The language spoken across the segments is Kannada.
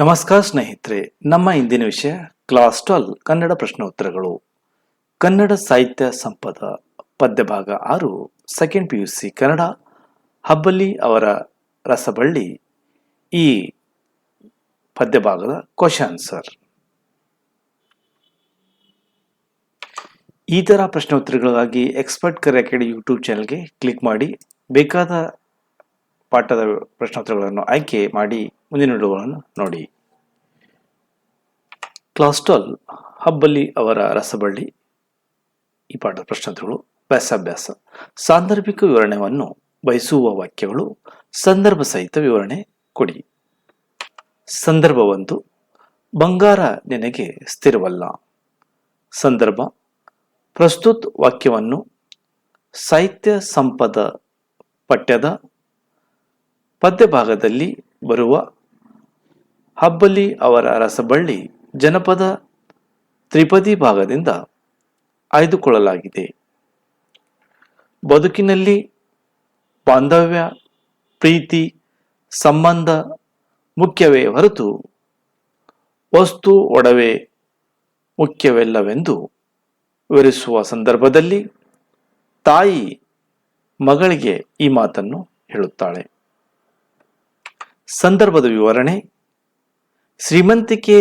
ನಮಸ್ಕಾರ ಸ್ನೇಹಿತರೆ, ನಮ್ಮ ಇಂದಿನ ವಿಷಯ ಕ್ಲಾಸ್ ಟ್ವೆಲ್, ಕನ್ನಡ ಪ್ರಶ್ನೋತ್ತರಗಳು. ಕನ್ನಡ ಸಾಹಿತ್ಯ ಸಂಪದ, ಪದ್ಯಭಾಗ ಆರು second P U C Kannada ಹಬ್ಬಲಿ ಅವರ ರಸಬಳ್ಳಿ, ಈ ಪದ್ಯಭಾಗದ ಕ್ವಶನ್ ಆನ್ಸರ್ ಈ ಥರ ಪ್ರಶ್ನೋತ್ತರಗಳಿಗಾಗಿ ಎಕ್ಸ್ಪರ್ಟ್ ಕರೆ ಅಕಾಡೆಮಿ ಯೂಟ್ಯೂಬ್ ಚಾನಲ್ಗೆ ಕ್ಲಿಕ್ ಮಾಡಿ, ಬೇಕಾದ ಪಾಠದ ಪ್ರಶ್ನೋತ್ತರಗಳನ್ನು ಆಯ್ಕೆ ಮಾಡಿ ಮುಂದಿನ ವಿಡಿಯೋಗಳನ್ನು ನೋಡಿ. ಕ್ಲಾಸ್ ಟ್ವೆಲ್ ಹಬ್ಬಲಿ ಅವರ ರಸಬಳ್ಳಿ. ಈ ಪಾಠದ ಪ್ರಶ್ನೋತ್ತರಗಳು, ವ್ಯಾಸಾಭ್ಯಾಸ. ಸಾಂದರ್ಭಿಕ ವಿವರಣೆಯನ್ನು ಬಯಸುವ ವಾಕ್ಯಗಳು, ಸಂದರ್ಭ ಸಹಿತ ವಿವರಣೆ ಕೊಡಿ. ಸಂದರ್ಭ ಒಂದು ಬಂಗಾರ ನಿನಗೆ ಸ್ಥಿರವಲ್ಲ. ಸಂದರ್ಭ, ಪ್ರಸ್ತುತ ವಾಕ್ಯವನ್ನು ಸಾಹಿತ್ಯ ಸಂಪದ ಪಠ್ಯದ ಪದ್ಯಭಾಗದಲ್ಲಿ ಬರುವ ಹಬ್ಬಲಿ ಅವರ ರಸಬಳ್ಳಿ ಜನಪದ ತ್ರಿಪದಿ ಭಾಗದಿಂದ ಆಯ್ದುಕೊಳ್ಳಲಾಗಿದೆ. ಬದುಕಿನಲ್ಲಿ ಬಾಂಧವ್ಯ, ಪ್ರೀತಿ, ಸಂಬಂಧ ಮುಖ್ಯವೇ ಹೊರತು ವಸ್ತು ಒಡವೆ ಮುಖ್ಯವೆಲ್ಲವೆಂದು ವಿವರಿಸುವ ಸಂದರ್ಭದಲ್ಲಿ ತಾಯಿ ಮಗಳಿಗೆ ಈ ಮಾತನ್ನು ಹೇಳುತ್ತಾಳೆ. ಸಂದರ್ಭದ ವಿವರಣೆ, ಶ್ರೀಮಂತಿಕೆ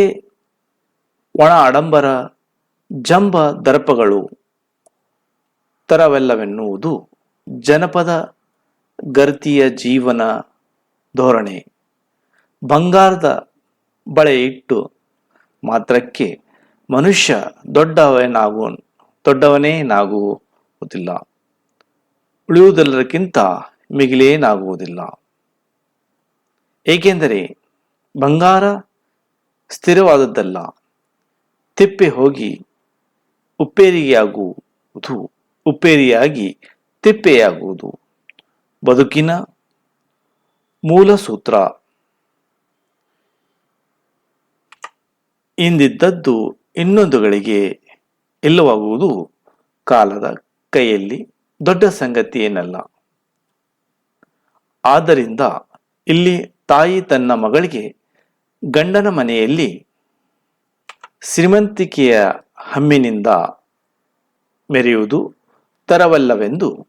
ಒಣ ಆಡಂಬರ, ಜಂಬ ದರ್ಪಗಳು, ತರವೆಲ್ಲವೆನ್ನುವುದು ಜನಪದ ಗರ್ತಿಯ ಜೀವನ ಧೋರಣೆ. ಬಂಗಾರದ ಬಳೆ ಇಟ್ಟು ಮಾತ್ರಕ್ಕೆ ಮನುಷ್ಯ ದೊಡ್ಡವನಾಗುವ ದೊಡ್ಡವನೇನಾಗುವುದಿಲ್ಲ ಉಳಿಯುವುದೆಲ್ಲದಕ್ಕಿಂತ ಮಿಗಿಲೇನಾಗುವುದಿಲ್ಲ ಏಕೆಂದರೆ ಬಂಗಾರ ಸ್ಥಿರವಾದದ್ದಲ್ಲ, ತಿಪ್ಪೆ ಹೋಗಿ ಉಪ್ಪೇರಿಯಾಗುವುದು, ಉಪ್ಪೇರಿಯಾಗಿ ತಿಪ್ಪೆಯಾಗುವುದು. ಬದುಕಿನ ಮೂಲ ಸೂತ್ರ ಇಂದಿದ್ದದ್ದು ಇನ್ನೊಂದುಗಳಿಗೆ ಇಲ್ಲವಾಗುವುದು ಕಾಲದ ಕೈಯಲ್ಲಿ ದೊಡ್ಡ ಸಂಗತಿ ಏನಲ್ಲ. ಆದ್ದರಿಂದ ಇಲ್ಲಿ ತಾಯಿ ತನ್ನ ಮಗಳಿಗೆ ಗಂಡನ ಮನೆಯಲ್ಲಿ ಶ್ರೀಮಂತಿಕೆಯ ಹಮ್ಮಿನಿಂದ ಮೆರೆಯುವುದು ತರವಲ್ಲವೆಂದು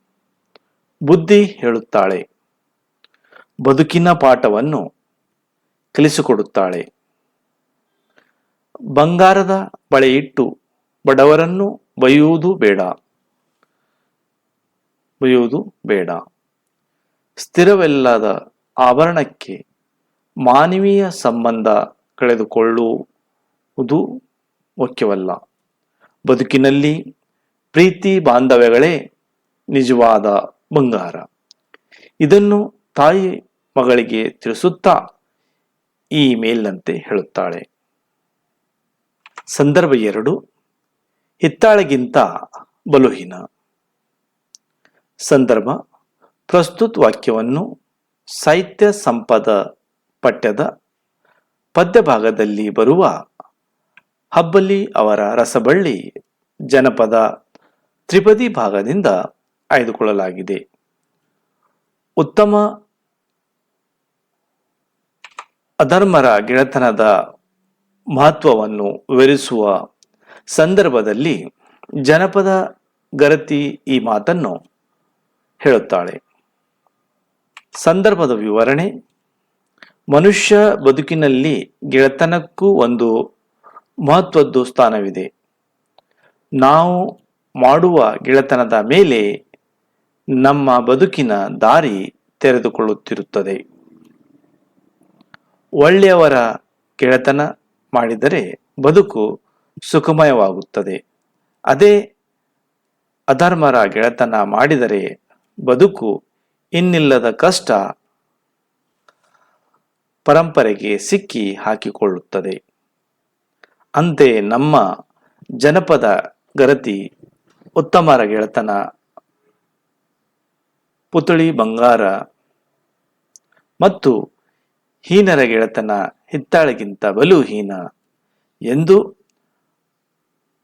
ಬುದ್ಧಿ ಹೇಳುತ್ತಾಳೆ. ಬದುಕಿನ ಪಾಠವನ್ನು ಕಲಿಸಿಕೊಡುತ್ತಾಳೆ. ಬಂಗಾರದ ಬಳೆಯಿಟ್ಟು ಬಡವರನ್ನು ಬೈಯುವುದು ಬೇಡ. ಬೈಯುವುದು ಬೇಡ. ಸ್ಥಿರವೆಲ್ಲದ ಆಭರಣಕ್ಕೆ ಮಾನವೀಯ ಸಂಬಂಧ ಕಳೆದುಕೊಳ್ಳುವುದು ಮುಖ್ಯವಲ್ಲ. ಬದುಕಿನಲ್ಲಿ ಪ್ರೀತಿ ಬಾಂಧವ್ಯಗಳೇ ನಿಜವಾದ ಬಂಗಾರ. ಇದನ್ನು ತಾಯಿ ಮಗಳಿಗೆ ತಿಳಿಸುತ್ತಾ ಈ ಮೇಲಿನಂತೆ ಹೇಳುತ್ತಾಳೆ. ಸಂದರ್ಭ ಎರಡು, ಹಿತ್ತಾಳೆಗಿಂತ ಬಲುಹೀನ. ಸಂದರ್ಭ, ಪ್ರಸ್ತುತ ವಾಕ್ಯವನ್ನು ಸಾಹಿತ್ಯ ಸಂಪದ ಪಠ್ಯದ ಪದ್ಯಭಾಗದಲ್ಲಿ ಬರುವ ಹಬ್ಬಲಿ ಅವರ ರಸಬಳ್ಳಿ ಜನಪದ ತ್ರಿಪದಿ ಭಾಗದಿಂದ ಆಯ್ದುಕೊಳ್ಳಲಾಗಿದೆ. ಉತ್ತಮ ಅಧರ್ಮರ ಗೆಳೆತನದ ಮಹತ್ವವನ್ನು ವಿವರಿಸುವ ಸಂದರ್ಭದಲ್ಲಿ ಜನಪದ ಗರತಿ ಈ ಮಾತನ್ನು ಹೇಳುತ್ತಾಳೆ. ಸಂದರ್ಭದ ವಿವರಣೆ ಮನುಷ್ಯ ಬದುಕಿನಲ್ಲಿ ಗೆಳೆತನಕ್ಕೂ ಒಂದು ಮಹತ್ವದ್ದು ಸ್ಥಾನವಿದೆ. ನಾವು ಮಾಡುವ ಗೆಳೆತನದ ಮೇಲೆ ನಮ್ಮ ಬದುಕಿನ ದಾರಿ ತೆರೆದುಕೊಳ್ಳುತ್ತಿರುತ್ತದೆ. ಒಳ್ಳೆಯವರ ಗೆಳೆತನ ಮಾಡಿದರೆ ಬದುಕು ಸುಖಮಯವಾಗುತ್ತದೆ. ಅದೇ ಅಧರ್ಮರ ಗೆಳೆತನ ಮಾಡಿದರೆ ಬದುಕು ಇನ್ನಿಲ್ಲದ ಕಷ್ಟ ಪರಂಪರೆಗೆ ಸಿಕ್ಕಿ ಹಾಕಿಕೊಳ್ಳುತ್ತದೆ. ಅಂತೆ ನಮ್ಮ ಜನಪದ ಗರತಿ ಉತ್ತಮರ ಗೆಳೆತನ ಪುತಳಿ ಬಂಗಾರ ಮತ್ತು ಹೀನರ ಗೆಳೆತನ ಹಿತ್ತಾಳೆಗಿಂತ ಬಲು ಹೀನ ಎಂದು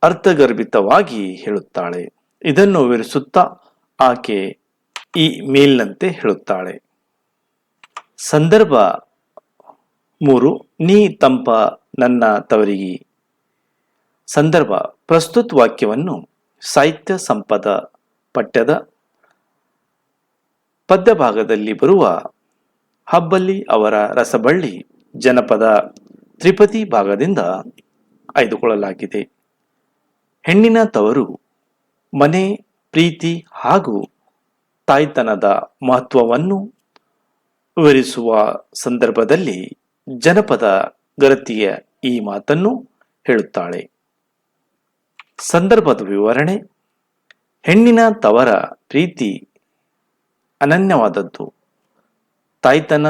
ಅರ್ಥಗರ್ಭಿತವಾಗಿ ಹೇಳುತ್ತಾಳೆ. ಇದನ್ನು ವಿವರಿಸುತ್ತಾ ಆಕೆ ಈ ಮೇಲ್ನಂತೆ ಹೇಳುತ್ತಾಳೆ. ಸಂದರ್ಭ ಮೂರು, ನೀ ತಂಪ ನನ್ನ ತವರಿಗಿ. ಸಂದರ್ಭ, ಪ್ರಸ್ತುತ ವಾಕ್ಯವನ್ನು ಸಾಹಿತ್ಯ ಸಂಪದ ಪಠ್ಯದ ಪದ್ಯ ಭಾಗದಲ್ಲಿ ಬರುವ ಹಬ್ಬಲ್ಲಿ ಅವರ ರಸಬಳ್ಳಿ ಜನಪದ ತ್ರಿಪತಿ ಭಾಗದಿಂದ ಆಯ್ದುಕೊಳ್ಳಲಾಗಿದೆ. ಹೆಣ್ಣಿನ ತವರು, ಮನೆ, ಪ್ರೀತಿ ಹಾಗೂ ತಾಯ್ತನದ ಮಹತ್ವವನ್ನು ವಿವರಿಸುವ ಸಂದರ್ಭದಲ್ಲಿ ಜನಪದ ಗರತಿಯ ಈ ಮಾತನ್ನು ಹೇಳುತ್ತಾಳೆ. ಸಂದರ್ಭದ ವಿವರಣೆ, ಹೆಣ್ಣಿನ ತವರ ಪ್ರೀತಿ ಅನನ್ಯವಾದದ್ದು. ತಾಯ್ತನ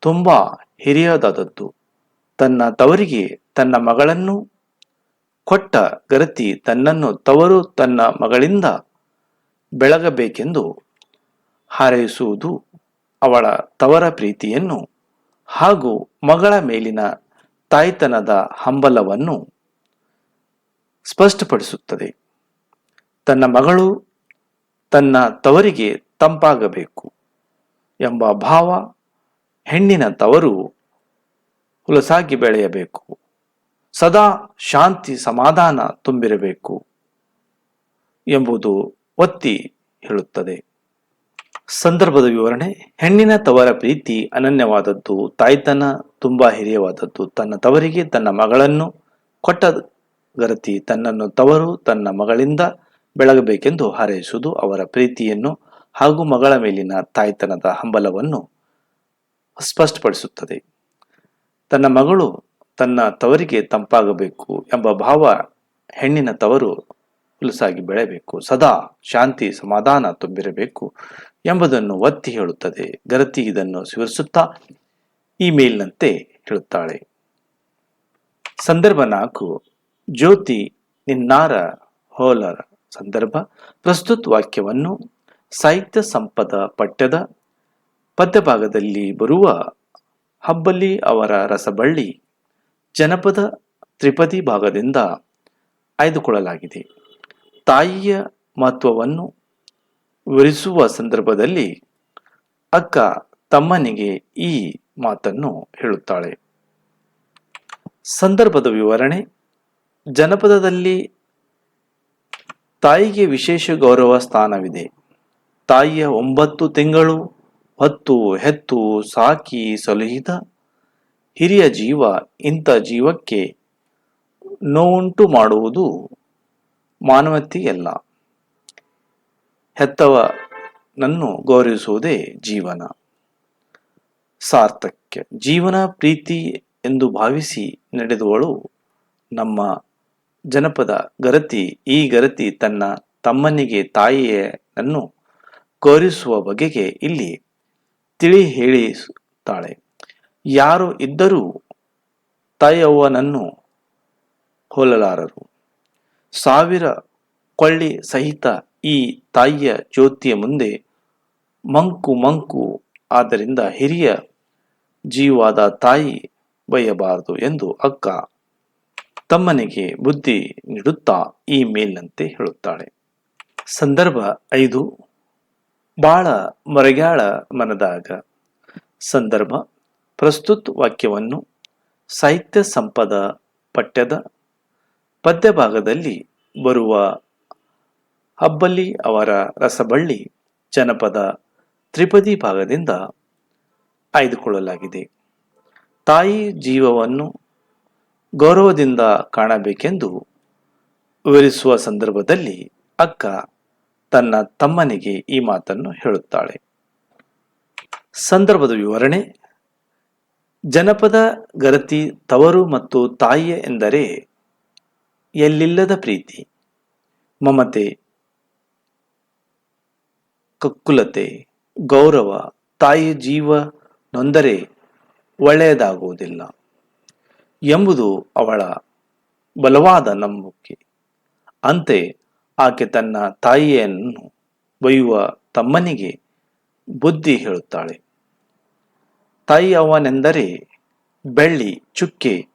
ತುಂಬಾ ಹಿರಿಯದಾದದ್ದು. ತನ್ನ ತವರಿಗೆ ತನ್ನ ಮಗಳನ್ನು ಕೊಟ್ಟ ಗರತಿ ತನ್ನನ್ನು ತವರು ತನ್ನ ಮಗಳಿಂದ ಬೆಳಗಬೇಕೆಂದು ಹಾರೈಸುವುದು ಅವಳ ತವರ ಪ್ರೀತಿಯನ್ನು ಹಾಗೂ ಮಗಳ ಮೇಲಿನ ತಾಯ್ತನದ ಹಂಬಲವನ್ನು ಸ್ಪಷ್ಟಪಡಿಸುತ್ತದೆ. ತನ್ನ ಮಗಳು ತನ್ನ ತವರಿಗೆ ತಂಪಾಗಬೇಕು ಎಂಬ ಭಾವ ಹೆಣ್ಣಿನ ತವರು ಹುಲಸಾಗಿ ಬೆಳೆಯಬೇಕು. ಸದಾ ಶಾಂತಿ ಸಮಾಧಾನ ತುಂಬಿರಬೇಕು ಎಂಬುದು ಒತ್ತಿ ಹೇಳುತ್ತದೆ. ಸಂದರ್ಭದ ವಿವರಣೆ. ಹೆಣ್ಣಿನ ತವರ ಪ್ರೀತಿ ಅನನ್ಯವಾದದ್ದು. ತಾಯ್ತನ ತುಂಬಾ ಹಿರಿಯವಾದದ್ದು. ತನ್ನ ತವರಿಗೆ ತನ್ನ ಮಗಳನ್ನು ಕೊಟ್ಟ ಗರತಿ. ತನ್ನನ್ನು ತವರು ತನ್ನ ಮಗಳಿಂದ ಬೆಳಗಬೇಕೆಂದು ಹಾರೈಸುವುದು ಅವರ ಪ್ರೀತಿಯನ್ನು ಹಾಗೂ ಮಗಳ ಮೇಲಿನ ತಾಯ್ತನದ ಹಂಬಲವನ್ನು ಸ್ಪಷ್ಟಪಡಿಸುತ್ತದೆ. ತನ್ನ ಮಗಳು ತನ್ನ ತವರಿಗೆ ತಂಪಾಗಬೇಕು ಎಂಬ ಭಾವ ಹೆಣ್ಣಿನ ತವರು ಹುಲಸಾಗಿ ಬೆಳೆಯಬೇಕು. ಸದಾ ಶಾಂತಿ ಸಮಾಧಾನ ತುಂಬಿರಬೇಕು. ಎಂಬುದನ್ನು ಒತ್ತಿ ಹೇಳುತ್ತದೆ. ಗರತಿ ಇದನ್ನು ವಿವರಿಸುತ್ತಾ ಈ ಮೇಲಿನಂತೆ ಹೇಳುತ್ತಾಳೆ. ಸಂದರ್ಭ ನಾಲ್ಕು. ಜ್ಯೋತಿ ನಿನ್ನಾರ ಹೋಲರ ಸಂದರ್ಭ. ಪ್ರಸ್ತುತ ವಾಕ್ಯವನ್ನು ಸಾಹಿತ್ಯ ಸಂಪದ ಪಠ್ಯದ ಪದ್ಯಭಾಗದಲ್ಲಿ ಬರುವ ಹಬ್ಬಲಿ ಅವರ ರಸಬಳ್ಳಿ ಜನಪದ ತ್ರಿಪದಿ ಭಾಗದಿಂದ ಆಯ್ದುಕೊಳ್ಳಲಾಗಿದೆ. ತಾಯಿಯ ಮಹತ್ವವನ್ನು ವಿವರಿಸುವ ಸಂದರ್ಭದಲ್ಲಿ ಅಕ್ಕ ತಮ್ಮನಿಗೆ ಈ ಮಾತನ್ನು ಹೇಳುತ್ತಾಳೆ. ಸಂದರ್ಭದ ವಿವರಣೆ. ಜನಪದದಲ್ಲಿ ತಾಯಿಗೆ ವಿಶೇಷ ಗೌರವ ಸ್ಥಾನವಿದೆ. ತಾಯಿಯ ಒಂಬತ್ತು ತಿಂಗಳು, ಹತ್ತು ಹೆತ್ತು, ಸಾಕಿ ಸಲುಹಿದ ಹಿರಿಯ ಜೀವ, ಇಂಥ ಜೀವಕ್ಕೆ ನೋವುಂಟು ಮಾಡುವುದು ಮಾನವತೆಯಲ್ಲ. ಹೆತ್ತವನನ್ನು ಗೌರವಿಸುವುದೇ ಜೀವನ. ಸಾರ್ಥಕ್ಯ. ಜೀವನ, ಪ್ರೀತಿ ಎಂದು ಭಾವಿಸಿ ನಡೆದುವಳು ನಮ್ಮ ಜನಪದ ಗರತಿ. ಈ ಗರತಿ ತನ್ನ ತಮ್ಮನಿಗೆ ತಾಯಿಯನ್ನು ಗೌರವಿಸುವ ಬಗೆಗೆ ಇಲ್ಲಿ ತಿಳಿ ಹೇಳಿಸುತ್ತಾಳೆ ಯಾರು ಇದ್ದರೂ ತಾಯಿಯವ್ವನನ್ನು ಹೋಲಲಾರರು ಸಾವಿರ ಕೊಳ್ಳಿ ಸಹಿತ ಈ ತಾಯಿಯ ಜ್ಯೋತಿಯ ಮುಂದೆ ಮಂಕು ಮಂಕು. ಆದ್ದರಿಂದ ಹಿರಿಯ ಜೀವಾದ ತಾಯಿ ಬಯ್ಯಬಾರದು ಎಂದು ಅಕ್ಕ ತಮ್ಮನಿಗೆ ಬುದ್ಧಿ ನೀಡುತ್ತಾ ಈ ಮೇಲಿನಂತೆ ಹೇಳುತ್ತಾಳೆ. ಸಂದರ್ಭ ಐದು. ಬಾಳ ಮರಗ್ಯಾಳ ಮನದಾಗ. ಸಂದರ್ಭ ಪ್ರಸ್ತುತ ವಾಕ್ಯವನ್ನು ಸಾಹಿತ್ಯ ಸಂಪದ ಪಠ್ಯದ ಪದ್ಯಭಾಗದಲ್ಲಿ ಬರುವ ಹಬ್ಬಲಿ ಅವರ ರಸಬಳ್ಳಿ ಜನಪದ ತ್ರಿಪದಿ ಭಾಗದಿಂದ ಆಯ್ದುಕೊಳ್ಳಲಾಗಿದೆ. ತಾಯಿ ಜೀವವನ್ನು ಗೌರವದಿಂದ ಕಾಣಬೇಕೆಂದು ವಿವರಿಸುವ ಸಂದರ್ಭದಲ್ಲಿ ಅಕ್ಕ ತನ್ನ ತಮ್ಮನಿಗೆ ಈ ಮಾತನ್ನು ಹೇಳುತ್ತಾಳೆ. ಸಂದರ್ಭದ ವಿವರಣೆ, ಜನಪದ ಗರತಿ ತವರು ಮತ್ತು ತಾಯಿಯ ಎಂದರೆ ಎಲ್ಲಿಲ್ಲದ ಪ್ರೀತಿ, ಮಮತೆ ಕಕ್ಕುಲತೆ, ಗೌರವ, ತಾಯಿ ಜೀವ ನೊಂದರೆ ಒಳ್ಳೆಯದಾಗುವುದಿಲ್ಲ ಎಂಬುದು ಅವಳ ಬಲವಾದ ನಂಬಿಕೆ. ಅಂತೆ ಆಕೆ ತನ್ನ ತಾಯಿಯನ್ನು ಬೈಯುವ ತಮ್ಮನಿಗೆ ಬುದ್ಧಿ ಹೇಳುತ್ತಾಳೆ. ತಾಯಿ ಅವನೆಂದರೆ ಬೆಳ್ಳಿ ಚುಕ್ಕೆ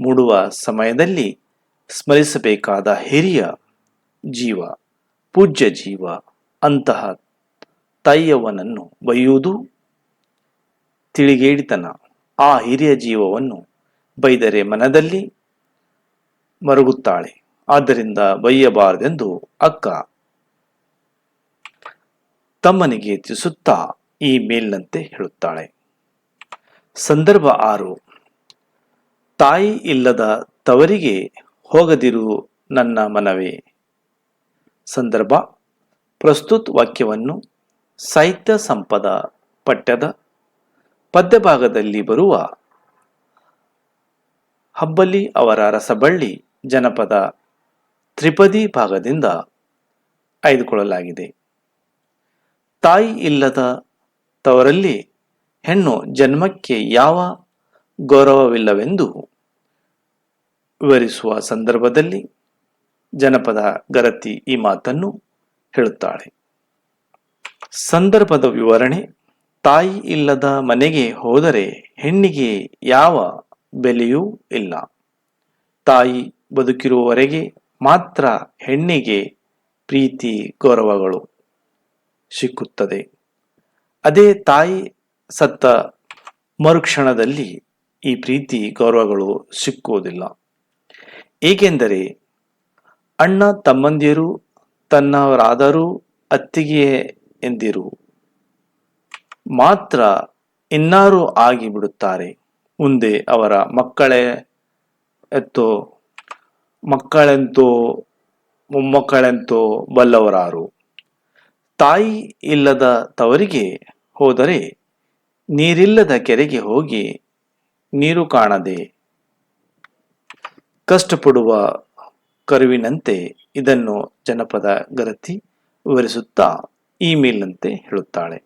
ಮೂಡುವ ಸಮಯದಲ್ಲಿ ಸ್ಮರಿಸಬೇಕಾದ ಹಿರಿಯ ಜೀವ, ಪೂಜ್ಯ ಜೀವ ಅಂತಹ ತಾಯಿಯವನನ್ನು ಬೈಯುವುದು ತಿಳಿಗೇಡಿತನ. ಆ ಹಿರಿಯ ಜೀವವನ್ನು ಬೈದರೆ ಮನದಲ್ಲಿ ಮರುಗುತ್ತಾಳೆ. ಆದ್ದರಿಂದ ಬೈಯಬಾರದೆಂದು ಅಕ್ಕ ತಮ್ಮನಿಗೆ ತಿಳಿಸುತ್ತಾ ಈ ಮೇಲಿನಂತೆ ಹೇಳುತ್ತಾಳೆ. ಸಂದರ್ಭ ಆರು. ತಾಯಿ ಇಲ್ಲದ ತವರಿಗೆ ಹೋಗದಿರು ನನ್ನ ಮನವೇ. ಸಂದರ್ಭ. ಪ್ರಸ್ತುತ ವಾಕ್ಯವನ್ನು ಸಾಹಿತ್ಯ ಸಂಪದ ಪಠ್ಯದ ಪದ್ಯಭಾಗದಲ್ಲಿ ಬರುವ ಹಬ್ಬಲಿ ಅವರ ರಸಬಳ್ಳಿ ಜನಪದ ತ್ರಿಪದಿ ಭಾಗದಿಂದ ಆಯ್ದುಕೊಳ್ಳಲಾಗಿದೆ. ತಾಯಿ ಇಲ್ಲದ ತವರಲ್ಲಿ ಹೆಣ್ಣು ಜನ್ಮಕ್ಕೆ ಯಾವ ಗೌರವವಿಲ್ಲವೆಂದು ವಿವರಿಸುವ ಸಂದರ್ಭದಲ್ಲಿ ಜನಪದ ಗರತಿ ಈ ಮಾತನ್ನು ಹೇಳುತ್ತಾಳೆ. ಸಂದರ್ಭದ ವಿವರಣೆ, ತಾಯಿ ಇಲ್ಲದ ಮನೆಗೆ ಹೋದರೆ ಹೆಣ್ಣಿಗೆ ಯಾವ ಬೆಲೆಯೂ ಇಲ್ಲ. ತಾಯಿ ಬದುಕಿರುವವರೆಗೆ ಮಾತ್ರ ಹೆಣ್ಣಿಗೆ ಪ್ರೀತಿ ಗೌರವಗಳು ಸಿಕ್ಕುತ್ತದೆ. ಅದೇ ತಾಯಿ ಸತ್ತ ಮರುಕ್ಷಣದಲ್ಲಿ ಈ ಪ್ರೀತಿ ಗೌರವಗಳು ಸಿಕ್ಕುವುದಿಲ್ಲ. ಏಕೆಂದರೆ ಅಣ್ಣ ತಮ್ಮಂದಿರು, ತನ್ನವರಾದರೂ ಅತ್ತಿಗೆ ಎಂದಿರು. ಮಾತ್ರ ಇನ್ನಾರು ಆಗಿಬಿಡುತ್ತಾರೆ. ಮುಂದೆ ಅವರ ಮಕ್ಕಳೇ ಎತ್ತೋ, ಮಕ್ಕಳೆಂತೋ, ಮೊಮ್ಮಕ್ಕಳೆಂತೋ ಬಲ್ಲವರಾರು. ತಾಯಿ ಇಲ್ಲದ ತವರಿಗೆ ಹೋದರೆ ನೀರಿಲ್ಲದ ಕೆರೆಗೆ ಹೋಗಿ ನೀರು ಕಾಣದೆ ಕಷ್ಟಪಡುವ ಕರುವಿನಂತೆ ಇದನ್ನು ಜನಪದ ಗರತಿ ವಿವರಿಸುತ್ತಾ ಈ ಅಂತೆ ಹೇಳುತ್ತಾಳೆ.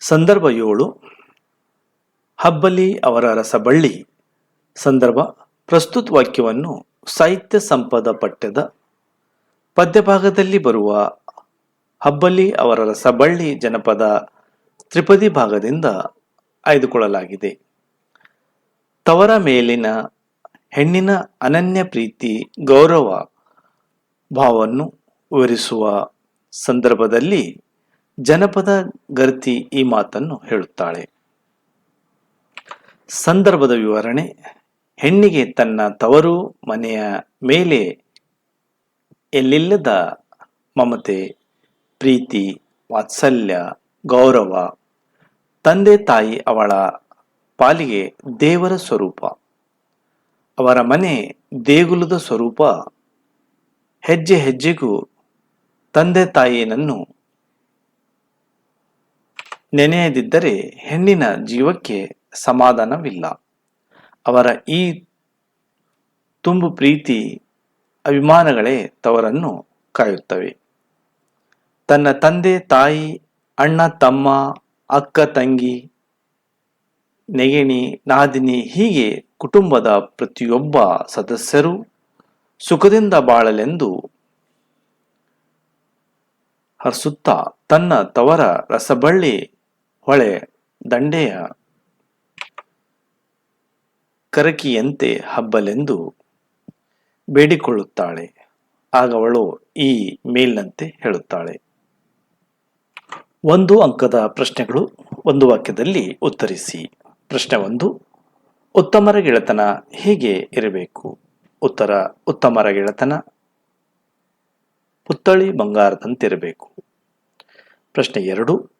ಸಂದರ್ಭ ಏಳು. ಹಬ್ಬಲಿ ಅವರ ರಸಬಳ್ಳಿ ಸಂದರ್ಭ, ಪ್ರಸ್ತುತ ವಾಕ್ಯವನ್ನು ಸಾಹಿತ್ಯ ಸಂಪದ ಪಠ್ಯದ ಪದ್ಯಭಾಗದಲ್ಲಿ ಬರುವ ಹಬ್ಬಲಿ ಅವರ ರಸಬಳ್ಳಿ ಜನಪದ ತ್ರಿಪದಿ ಭಾಗದಿಂದ ಆಯ್ದುಕೊಳ್ಳಲಾಗಿದೆ. ತವರ ಮೇಲಿನ ಹೆಣ್ಣಿನ ಅನನ್ಯ ಪ್ರೀತಿ ಗೌರವ ಭಾವವನ್ನು ವಿವರಿಸುವ ಸಂದರ್ಭದಲ್ಲಿ ಜನಪದ ಗರ್ತಿ ಈ ಮಾತನ್ನು ಹೇಳುತ್ತಾಳೆ. ಸಂದರ್ಭದ ವಿವರಣೆ, ಹೆಣ್ಣಿಗೆ ತನ್ನ ತವರು ಮನೆಯ ಮೇಲೆ ಎಲ್ಲಿಲ್ಲದ ಮಮತೆ, ಪ್ರೀತಿ, ವಾತ್ಸಲ್ಯ, ಗೌರವ, ತಂದೆ ತಾಯಿ ಅವಳ ಪಾಲಿಗೆ ದೇವರ ಸ್ವರೂಪ, ಅವರ ಮನೆ ದೇಗುಲದ ಸ್ವರೂಪ, ಹೆಜ್ಜೆ ಹೆಜ್ಜೆಗೂ ತಂದೆ ತಾಯಿಯನ್ನು ನೆನೆಯದಿದ್ದರೆ ಹೆಣ್ಣಿನ ಜೀವಕ್ಕೆ ಸಮಾಧಾನವಿಲ್ಲ. ಅವರ ಈ ತುಂಬು ಪ್ರೀತಿ ಅಭಿಮಾನಗಳೇ ತವರನ್ನು ಕಾಯುತ್ತವೆ. ತನ್ನ ತಂದೆ, ತಾಯಿ, ಅಣ್ಣ, ತಮ್ಮ, ಅಕ್ಕ, ತಂಗಿ, ನೆಗೆಣಿ, ನಾದಿನಿ ಹೀಗೆ ಕುಟುಂಬದ ಪ್ರತಿಯೊಬ್ಬ ಸದಸ್ಯರು ಸುಖದಿಂದ ಬಾಳಲೆಂದು ಹರಿಸುತ್ತಾ ತನ್ನ ತವರ ರಸಬಳ್ಳಿ ಹೊಳೆ ದಂಡೆಯ ಕರಕಿಯಂತೆ ಹಬ್ಬಲೆಂದು ಬೇಡಿಕೊಳ್ಳುತ್ತಾಳೆ. ಆಗ ಅವಳು ಈ ಮೇಲ್ನಂತೆ ಹೇಳುತ್ತಾಳೆ. ಒಂದು ಅಂಕದ ಪ್ರಶ್ನೆಗಳು ಒಂದು ವಾಕ್ಯದಲ್ಲಿ ಉತ್ತರಿಸಿ. ಪ್ರಶ್ನೆ ಒಂದು, ಉತ್ತಮರ ಗೆಳೆತನ ಹೇಗೆ ಇರಬೇಕು? ಉತ್ತರ, ಉತ್ತಮರ ಗೆಳೆತನ ಪುತ್ತಳಿ ಬಂಗಾರದಂತಿರಬೇಕು. ಪ್ರಶ್ನೆ ಎರಡು,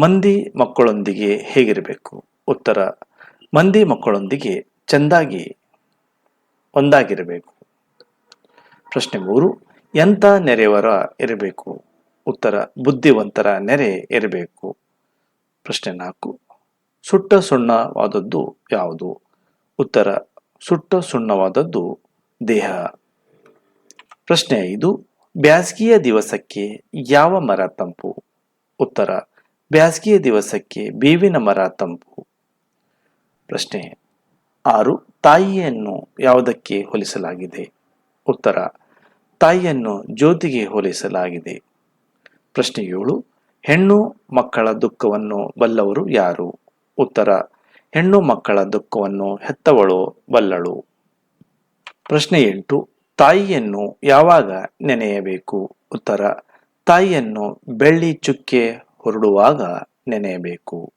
ಮಂದಿ ಮಕ್ಕಳೊಂದಿಗೆ ಹೇಗಿರಬೇಕು? ಉತ್ತರ, ಮಂದಿ ಮಕ್ಕಳೊಂದಿಗೆ ಚೆಂದಾಗಿ ಒಂದಾಗಿರಬೇಕು. ಪ್ರಶ್ನೆ ಮೂರು, ಎಂಥ ನೆರೆಯವರ ಇರಬೇಕು? ಉತ್ತರ, ಬುದ್ಧಿವಂತರ ನೆರೆ ಇರಬೇಕು. ಪ್ರಶ್ನೆ ನಾಲ್ಕು, ಸುಟ್ಟ ಸುಣ್ಣವಾದದ್ದು ಯಾವುದು? ಉತ್ತರ, ಸುಟ್ಟ ಸುಣ್ಣವಾದದ್ದು ದೇಹ. ಪ್ರಶ್ನೆ ಐದು ಬ್ಯಾಸಗಿಯ ದಿವಸಕ್ಕೆ ಯಾವ ಮರ ತಂಪು? ಉತ್ತರ, ಬ್ಯಾಸಗಿಯ ದಿವಸಕ್ಕೆ ಬೇವಿನ ಮರ ತಂಪು. ಪ್ರಶ್ನೆ, ಆರು, ತಾಯಿಯನ್ನು ಯಾವುದಕ್ಕೆ ಹೋಲಿಸಲಾಗಿದೆ? ಉತ್ತರ, ತಾಯಿಯನ್ನು ಜ್ಯೋತಿಗೆ ಹೋಲಿಸಲಾಗಿದೆ. ಪ್ರಶ್ನೆ ಏಳು, ಹೆಣ್ಣು ಮಕ್ಕಳ ದುಃಖವನ್ನು ಬಲ್ಲವರು ಯಾರು? ಉತ್ತರ, ಹೆಣ್ಣು ಮಕ್ಕಳ ದುಃಖವನ್ನು ಹೆತ್ತವಳು ಬಲ್ಲಳು. ಪ್ರಶ್ನೆ ಎಂಟು ತಾಯಿಯನ್ನು ಯಾವಾಗ ನೆನೆಯಬೇಕು? ಉತ್ತರ, ತಾಯಿಯನ್ನು ಬೆಳ್ಳಿ ಚುಕ್ಕೆ ಹೊರಡುವಾಗ ನೆನೆಯಬೇಕು.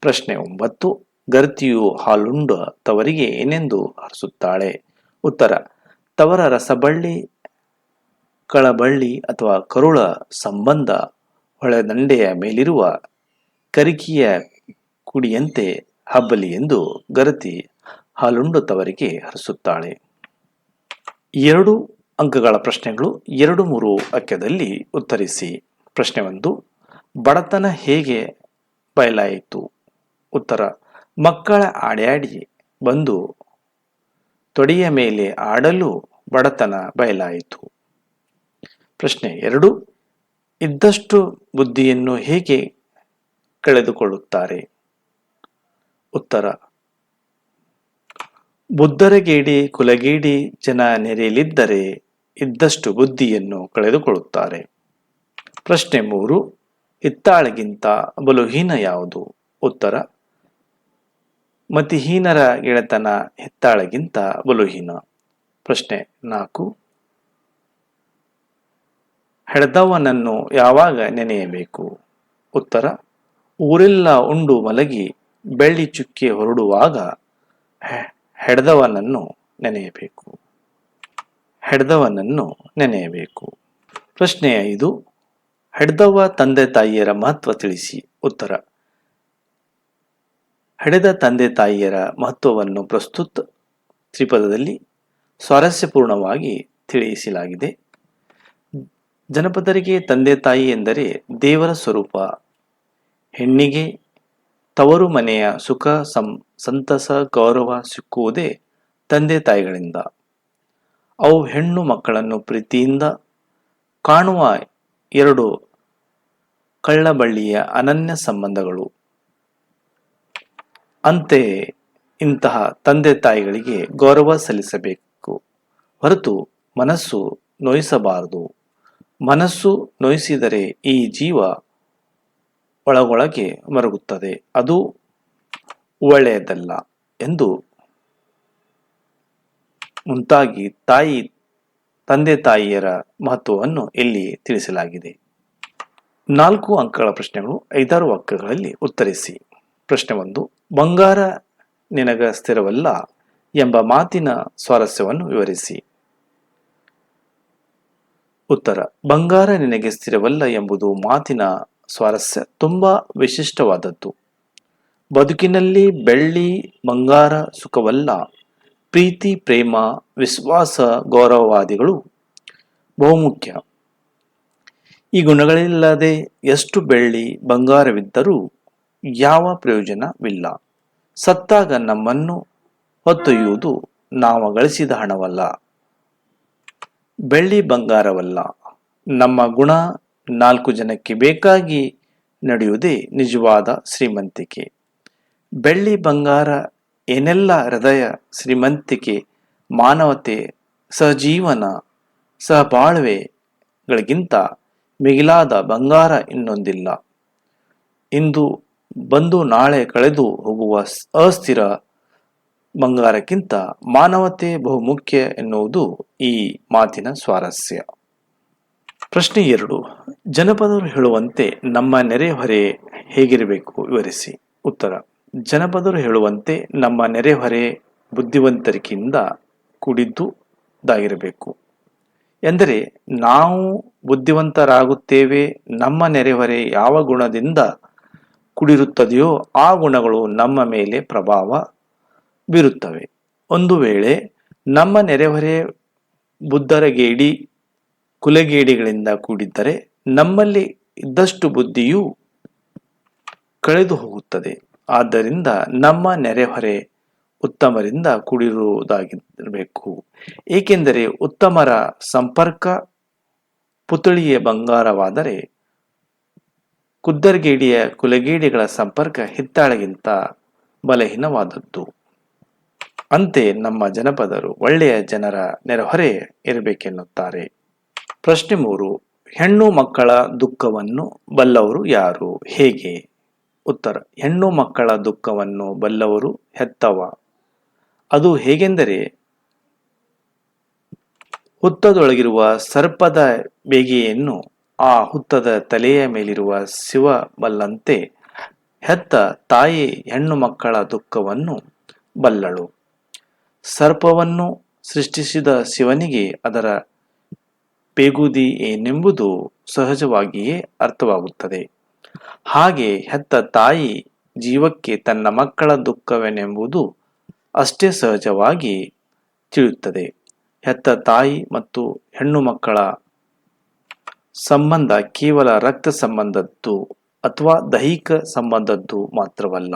ಪ್ರಶ್ನೆ ಒಂಬತ್ತು, ಗರ್ತಿಯು ಹಾಲುಂಡ ತವರಿಗೆ ಏನೆಂದು ಹರಿಸುತ್ತಾಳೆ? ಉತ್ತರ, ತವರ ರಸಬಳ್ಳಿ, ಕಳಬಳ್ಳಿ ಅಥವಾ ಕರುಳ ಸಂಬಂಧ ಹೊಳೆದಂಡೆಯ ಮೇಲಿರುವ ಕರಿಕಿಯ ಕುಡಿಯಂತೆ ಹಬ್ಬಲಿ ಎಂದು ಗರತಿ ಹಾಲುಂಡು ತವರಿಗೆ ಹರಿಸುತ್ತಾಳೆ. ಎರಡು ಅಂಕಗಳ ಪ್ರಶ್ನೆಗಳು ಎರಡು ಮೂರು ಅಂಕ್ಯದಲ್ಲಿ ಉತ್ತರಿಸಿ. ಪ್ರಶ್ನೆ ಒಂದು, ಬಡತನ ಹೇಗೆ ಬಯಲಾಯಿತು? ಉತ್ತರ, ಮಕ್ಕಳ ಆಡ್ಯಾಡಿ ಬಂದು ತೊಡೆಯ ಮೇಲೆ ಆಡಲು ಬಡತನ ಬಯಲಾಯಿತು. ಪ್ರಶ್ನೆ ಎರಡು, ಇದ್ದಷ್ಟು ಬುದ್ಧಿಯನ್ನು ಹೇಗೆ ಕಳೆದುಕೊಳ್ಳುತ್ತಾರೆ? ಉತ್ತರ ಬುದ್ಧರಗೇಡಿ, ಕುಲಗೇಡಿ ಜನ ನೆರೆಯಲಿದ್ದರೆ ಇದ್ದಷ್ಟು ಬುದ್ಧಿಯನ್ನು ಕಳೆದುಕೊಳ್ಳುತ್ತಾರೆ. ಪ್ರಶ್ನೆ ಮೂರು ಹಿತ್ತಾಳೆಗಿಂತ ಬಲುಹೀನ ಯಾವುದು? ಉತ್ತರ, ಮತಿಹೀನರ ಗೆಳೆತನ ಹಿತ್ತಾಳೆಗಿಂತ ಬಲುಹೀನ. ಪ್ರಶ್ನೆ ನಾಲ್ಕು, ಹೆಡ್ದವನನ್ನು ಯಾವಾಗ ನೆನೆಯಬೇಕು? ಉತ್ತರ, ಊರೆಲ್ಲ ಉಂಡು ಮಲಗಿ ಬೆಳ್ಳಿ ಚುಕ್ಕೆ ಹೊರಡುವಾಗ ಹೆಡ್ದವನನ್ನು ನೆನೆಯಬೇಕು. ಹೆಡ್ದವನನ್ನು ನೆನೆಯಬೇಕು. ಪ್ರಶ್ನೆ ಐದು, ಹೆಡ್ದವ ತಂದೆ ತಾಯಿಯರ ಮಹತ್ವ ತಿಳಿಸಿ. ಉತ್ತರ, ಹೆಡೆದ ತಂದೆ ತಾಯಿಯರ ಮಹತ್ವವನ್ನು ಪ್ರಸ್ತುತ ತ್ರಿಪದದಲ್ಲಿ ಸ್ವಾರಸ್ಯಪೂರ್ಣವಾಗಿ ತಿಳಿಸಲಾಗಿದೆ. ಜನಪದರಿಗೆ ತಂದೆ ತಾಯಿ ಎಂದರೆ ದೇವರ ಸ್ವರೂಪ, ಹೆಣ್ಣಿಗೆ ತವರು ಮನೆಯ ಸುಖ, ಸಂ, ಸಂತಸ, ಗೌರವ ಸಿಕ್ಕುವುದೇ ತಂದೆ ತಾಯಿಗಳಿಂದ. ಅವು ಹೆಣ್ಣು ಮಕ್ಕಳನ್ನು ಪ್ರೀತಿಯಿಂದ ಕಾಣುವ ಎರಡು ಕಳ್ಳಬಳ್ಳಿಯ ಅನನ್ಯ ಸಂಬಂಧಗಳು. ಅಂತೆಯೇ ಇಂತಹ ತಂದೆ ತಾಯಿಗಳಿಗೆ ಗೌರವ ಸಲ್ಲಿಸಬೇಕು. ಹೊರತು ಮನಸ್ಸು ನೋಯಿಸಬಾರದು. ಮನಸ್ಸು ನೋಯಿಸಿದರೆ ಈ ಜೀವ ಒಳಗೊಳಗೆ ಮರುಗುತ್ತದೆ. ಅದು ಒಳ್ಳೆಯದಲ್ಲ ಎಂದು ಮುಂತಾಗಿ ತಾಯಿ, ತಂದೆ ತಾಯಿಯರ ಮಹತ್ವವನ್ನು ಇಲ್ಲಿ ತಿಳಿಸಲಾಗಿದೆ. ನಾಲ್ಕು ಅಂಕಗಳ ಪ್ರಶ್ನೆಗಳು ಐದಾರು ಅಂಕಗಳಲ್ಲಿ ಉತ್ತರಿಸಿ. ಪ್ರಶ್ನೆ ಒಂದು, ಬಂಗಾರ ನಿನಗ ಸ್ಥಿರವಲ್ಲ ಎಂಬ ಮಾತಿನ ಸ್ವಾರಸ್ಯವನ್ನು ವಿವರಿಸಿ. ಉತ್ತರ, ಬಂಗಾರ ನಿನಗೆ ಸ್ಥಿರವಲ್ಲ ಎಂಬುದು ಮಾತಿನ ಸ್ವಾರಸ್ಯ ತುಂಬ ವಿಶಿಷ್ಟವಾದದ್ದು. ಬದುಕಿನಲ್ಲಿ ಬೆಳ್ಳಿ, ಬಂಗಾರ ಸುಖವಲ್ಲ. ಪ್ರೀತಿ, ಪ್ರೇಮ, ವಿಶ್ವಾಸ, ಗೌರವವಾದಿಗಳು ಬಹುಮುಖ್ಯ. ಈ ಗುಣಗಳಿಲ್ಲದೆ ಎಷ್ಟು ಬೆಳ್ಳಿ, ಬಂಗಾರವಿದ್ದರೂ ಯಾವ ಪ್ರಯೋಜನವಿಲ್ಲ. ಸತ್ತಾಗ ನಮ್ಮನ್ನು ಹೊತ್ತೊಯ್ಯುವುದು ನಾವು ಗಳಿಸಿದ ಹಣವಲ್ಲ. ಬೆಳ್ಳಿ, ಬಂಗಾರವಲ್ಲ. ನಮ್ಮ ಗುಣ ನಾಲ್ಕು ಜನಕ್ಕೆ ಬೇಕಾಗಿ ನಡೆಯುವುದೇ ನಿಜವಾದ ಶ್ರೀಮಂತಿಕೆ. ಬೆಳ್ಳಿ ಬಂಗಾರ ಏನೆಲ್ಲ ಹೃದಯ ಶ್ರೀಮಂತಿಕೆ, ಮಾನವತೆ ಸಹಜೀವನ ಸಹಬಾಳ್ವೆಗಳಿಗಿಂತ ಮಿಗಿಲಾದ ಬಂಗಾರ ಇನ್ನೊಂದಿಲ್ಲ. ಇಂದು ಬಂದು ನಾಳೆ ಕಳೆದು ಹೋಗುವ ಅಸ್ಥಿರ ಬಂಗಾರಕ್ಕಿಂತ ಮಾನವತೆ ಬಹುಮುಖ್ಯ ಎನ್ನುವುದು ಈ ಮಾತಿನ ಸ್ವಾರಸ್ಯ. ಪ್ರಶ್ನೆ ಎರಡು. ಜನಪದರು ಹೇಳುವಂತೆ ನಮ್ಮ ನೆರೆಹೊರೆ ಹೇಗಿರಬೇಕು? ವಿವರಿಸಿ. ಉತ್ತರ. ಜನಪದರು ಹೇಳುವಂತೆ ನಮ್ಮ ನೆರೆಹೊರೆ ಬುದ್ಧಿವಂತರಿಕೆಯಿಂದ ಕೂಡಿದ್ದುದಾಗಿರಬೇಕು. ಎಂದರೆ ನಾವು ಬುದ್ಧಿವಂತರಾಗುತ್ತೇವೆ, ನಮ್ಮ ನೆರೆಹೊರೆ ಯಾವ ಗುಣದಿಂದ ಕುಡಿರುತ್ತದೆಯೋ ಆ ಗುಣಗಳು ನಮ್ಮ ಮೇಲೆ ಪ್ರಭಾವ ಬೀರುತ್ತವೆ. ಒಂದು ವೇಳೆ ನಮ್ಮ ನೆರೆಹೊರೆ ಬುದ್ಧರಗೇಡಿ ಕುಲಗೇಡಿಗಳಿಂದ ಕೂಡಿದ್ದರೆ ನಮ್ಮಲ್ಲಿ ಇದ್ದಷ್ಟು ಬುದ್ಧಿಯೂ ಕಳೆದು ಹೋಗುತ್ತದೆ. ಆದ್ದರಿಂದ ನಮ್ಮ ನೆರೆಹೊರೆ ಉತ್ತಮರಿಂದ ಕೂಡಿರುವುದಾಗಿರಬೇಕು. ಏಕೆಂದರೆ ಉತ್ತಮರ ಸಂಪರ್ಕ ಪುತಳಿಯ ಬಂಗಾರವಾದರೆ ಕುದ್ದರ್ಗೇಡಿಯ ಕುಲಗೇಡಿಗಳ ಸಂಪರ್ಕ ಹಿತ್ತಾಳೆಗಿಂತ ಬಲಹೀನವಾದದ್ದು. ಅಂತೆ ನಮ್ಮ ಜನಪದರು ಒಳ್ಳೆಯ ಜನರ ನೆರೆಹೊರೆ ಇರಬೇಕೆನ್ನುತ್ತಾರೆ. ಪ್ರಶ್ನೆ ಮೂರು, ಹೆಣ್ಣು ಮಕ್ಕಳ ದುಃಖವನ್ನು ಬಲ್ಲವರು ಯಾರು? ಹೇಗೆ? ಉತ್ತರ, ಹೆಣ್ಣು ಮಕ್ಕಳ ದುಃಖವನ್ನು ಬಲ್ಲವರು ಹೆತ್ತವ. ಅದು ಹೇಗೆಂದರೆ, ಹುತ್ತದೊಳಗಿರುವ ಸರ್ಪದ ಬೇಗೆಯನ್ನು ಆ ಹುತ್ತದ ತಲೆಯ ಮೇಲಿರುವ ಶಿವ ಬಲ್ಲಂತೆ ಹೆತ್ತ ತಾಯಿ ಹೆಣ್ಣು ಮಕ್ಕಳ ದುಃಖವನ್ನು ಬಲ್ಲಳು. ಸರ್ಪವನ್ನು ಸೃಷ್ಟಿಸಿದ ಶಿವನಿಗೆ ಅದರ ಪೇಗುದಿ ಏನೆಂಬುದು ಸಹಜವಾಗಿಯೇ ಅರ್ಥವಾಗುತ್ತದೆ. ಹಾಗೆ ಹೆತ್ತ ತಾಯಿ ಜೀವಕ್ಕೆ ತನ್ನ ಮಕ್ಕಳ ದುಃಖವೇನೆಂಬುದು ಅಷ್ಟೇ ಸಹಜವಾಗಿ ತಿಳಿಯುತ್ತದೆ. ಹೆತ್ತ ತಾಯಿ ಮತ್ತು ಹೆಣ್ಣು ಮಕ್ಕಳ ಸಂಬಂಧ ಕೇವಲ ರಕ್ತ ಸಂಬಂಧದ್ದು ಅಥವಾ ದೈಹಿಕ ಸಂಬಂಧದ್ದು ಮಾತ್ರವಲ್ಲ.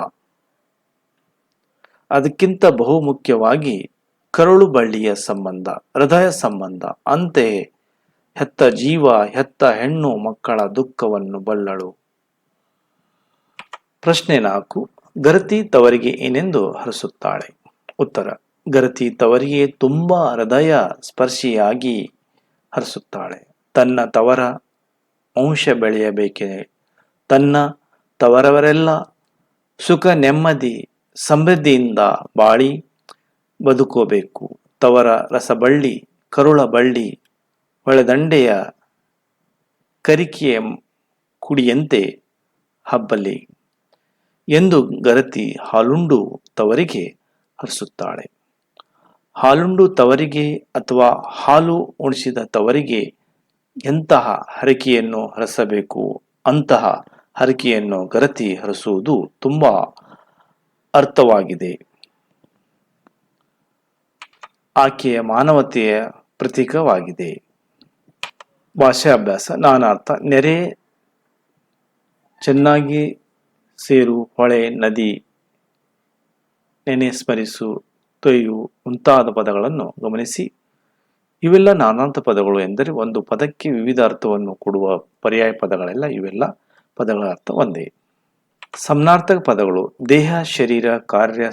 ಅದಕ್ಕಿಂತ ಬಹುಮುಖ್ಯವಾಗಿ ಕರುಳು ಬಳ್ಳಿಯ ಸಂಬಂಧ, ಹೃದಯ ಸಂಬಂಧ, ಅಂತೆಯೇ ಹೆತ್ತ ಜೀವ, ಹೆತ್ತ ಹೆಣ್ಣು ಮಕ್ಕಳ ದುಃಖವನ್ನು ಬಲ್ಲಳು. ಪ್ರಶ್ನೆ ನಾಲ್ಕು, ಗರತಿ ತವರಿಗೆ ಏನೆಂದು ಹರಸುತ್ತಾಳೆ? ಉತ್ತರ, ಗರತಿ ತವರಿಗೆ ತುಂಬಾ ಹೃದಯ ಸ್ಪರ್ಶಿಯಾಗಿ ಹರಿಸುತ್ತಾಳೆ. ತನ್ನ ತವರ ವಂಶ ಬೆಳೆಯಬೇಕೆ? ತನ್ನ ತವರವರೆಲ್ಲ ಸುಖ, ನೆಮ್ಮದಿ, ಸಮೃದ್ಧಿಯಿಂದ ಬಾಳಿ ಬದುಕೋಬೇಕು. ತವರ ರಸಬಳ್ಳಿ ಕರುಳ ಬಳ್ಳಿ ಹೊಳೆದಂಡೆಯ ಕರಿಕೆಯ ಕುಡಿಯಂತೆ ಹಬ್ಬಲಿ ಎಂದು ಗರತಿ ಹಾಲುಂಡು ತವರಿಗೆ ಹರಿಸುತ್ತಾಳೆ. ಹಾಲುಂಡು ತವರಿಗೆ ಅಥವಾ ಹಾಲು ಉಣಿಸಿದ ತವರಿಗೆ ಎಂತಹ ಹರಕೆಯನ್ನು ಹರಿಸಬೇಕು? ಅಂತಹ ಹರಕೆಯನ್ನು ಗರತಿ ಹರಿಸುವುದು ತುಂಬಾ ಅರ್ಥವಾಗಿದೆ. ಆಕೆಯ ಮಾನವತೆಯ ಪ್ರತೀಕವಾಗಿದೆ. ಭಾಷಾಭ್ಯಾಸ ನಾನಾರ್ಥ ನೆರೆ, ಚೆನ್ನಾಗಿ ಸೇರು, ಹೊಳೆ, ನದಿ, ನೆನೆ, ಸ್ಮರಿಸು, ತೊಯ್ಯು ಮುಂತಾದ ಪದಗಳನ್ನು ಗಮನಿಸಿ. ಇವೆಲ್ಲ ನಾನಾಂತ ಪದಗಳು ಎಂದರೆ ಒಂದು ಪದಕ್ಕೆ ವಿವಿಧ ಅರ್ಥವನ್ನು ಕೊಡುವ ಪರ್ಯಾಯ ಪದಗಳೆಲ್ಲ ಇವೆಲ್ಲ ಪದಗಳ ಅರ್ಥ ಒಂದೇ. ಸಮನಾರ್ಥಕ ಪದಗಳು ದೇಹ, ಶರೀರ, ಕಾರ್ಯ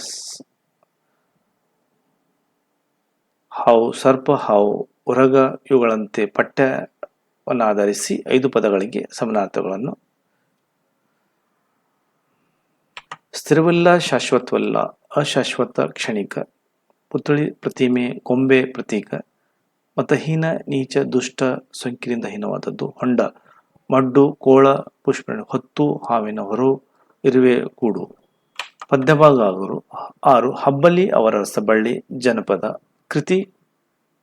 ಹಾವು, ಸರ್ಪ, ಹಾವು, ಉರಗ ಇವುಗಳಂತೆ ಪಠ್ಯವನ್ನಾಧರಿಸಿ ಐದು ಪದಗಳಿಗೆ ಸಮನಾರ್ಥಗಳನ್ನು ಸ್ಥಿರವಲ್ಲ, ಶಾಶ್ವತವಲ್ಲ, ಅಶಾಶ್ವತ, ಕ್ಷಣಿಕ ಪುತ್ಳಿ ಪ್ರತಿಮೆ, ಕೊಂಬೆ, ಪ್ರತೀಕ, ಮತಹೀನ, ನೀಚ, ದುಷ್ಟ, ಸೋಂಕಿನಿಂದ ಹೀನವಾದದ್ದು, ಹೊಂಡ, ಮಡ್ಡು, ಕೋಳ ಪುಷ್ಪ ಹೊತ್ತು, ಹಾವಿನ ಹೊರು, ಇರುವೆ ಕೂಡು ಪದ್ಯಭಾಗ ಆರು ಆರು, ಹಬ್ಬಲಿ ಅವರ ರಸಬಳ್ಳಿ ಜನಪದ, ಕೃತಿ,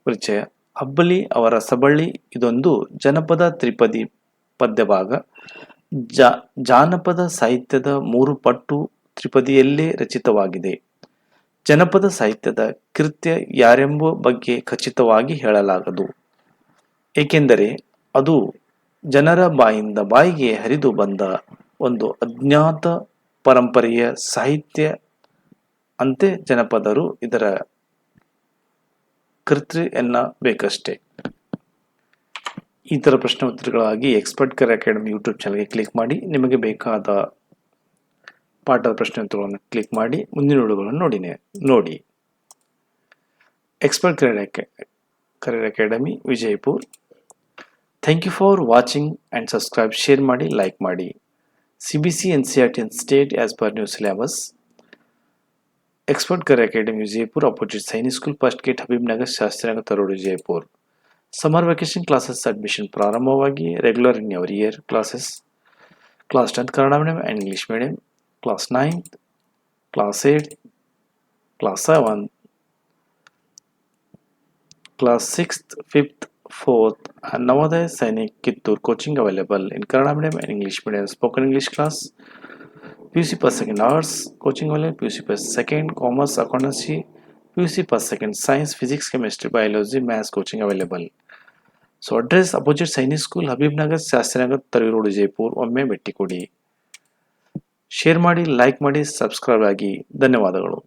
ಪರಿಚಯ. ಹಬ್ಬಲಿ ಅವರ ಸಬಳ್ಳಿ ಇದೊಂದು ಜನಪದ ತ್ರಿಪದಿ ಪದ್ಯಭಾಗ. ಜಾನಪದ ಸಾಹಿತ್ಯದ ಮೂರು ಪಟ್ಟು ತ್ರಿಪದಿಯಲ್ಲೇ ರಚಿತವಾಗಿದೆ. ಜನಪದ ಸಾಹಿತ್ಯದ ಕೃತ್ಯ ಯಾರೆಂಬ ಬಗ್ಗೆ ಖಚಿತವಾಗಿ ಹೇಳಲಾಗದು. ಏಕೆಂದರೆ ಅದು ಜನರ ಬಾಯಿಂದ ಬಾಯಿಗೆ ಹರಿದು ಬಂದ ಒಂದು ಅಜ್ಞಾತ ಪರಂಪರೆಯ ಸಾಹಿತ್ಯ. ಅಂತೆ ಜನಪದರು ಇದರ ಕರ್ತೃ ಎನ್ನಬೇಕಷ್ಟೇ ಈ ಥರ ಪ್ರಶ್ನೆ ಉತ್ತರಗಳಾಗಿ ಎಕ್ಸ್ಪರ್ಟ್ ಕರ್ ಅಕಾಡೆಮಿ ಯೂಟ್ಯೂಬ್ ಚಾನಲ್ಗೆ ಕ್ಲಿಕ್ ಮಾಡಿ, ನಿಮಗೆ ಬೇಕಾದ ಪಾಠದ ಪ್ರಶ್ನೆ ಉತ್ತರಗಳನ್ನು ಕ್ಲಿಕ್ ಮಾಡಿ, ಮುಂದಿನ ವಿಡಿಯೋಗಳನ್ನು ನೋಡಿ. ನೋಡಿ expert career career academy Vijaypur. Thank you for watching and subscribe share ಮಾಡಿ ಲೈಕ್ ಮಾಡಿ. C B C N C R T N state as per new syllabus Expert career academy Vijayapur opposite Sainik school first gate Habib Nagar Shastrinagar ತರೋಡು Vijayapur summer vacation classes admission ಪ್ರಾರಂಭವಾಗಿ regular in our year classes class tenth Kannada medium and English medium class ninth class eight class seven class 6th, 5th, 4th, and Navodaya Sainik Kittur coaching available in Kannada medium and English medium. Spoken English class, PUC per second arts coaching available, PUC per second commerce accountancy, PUC per second science, physics, chemistry, biology, maths coaching available. So address opposite Sainik school Habib Nagar Shastrinagar Toravi road Vijayapur ಒಮ್ಮೆ ಭೇಟಿ ಕೊಡಿ ಶೇರ್ ಮಾಡಿ ಲೈಕ್ ಮಾಡಿ ಸಬ್ಸ್ಕ್ರೈಬ್ ಆಗಿ ಧನ್ಯವಾದಗಳು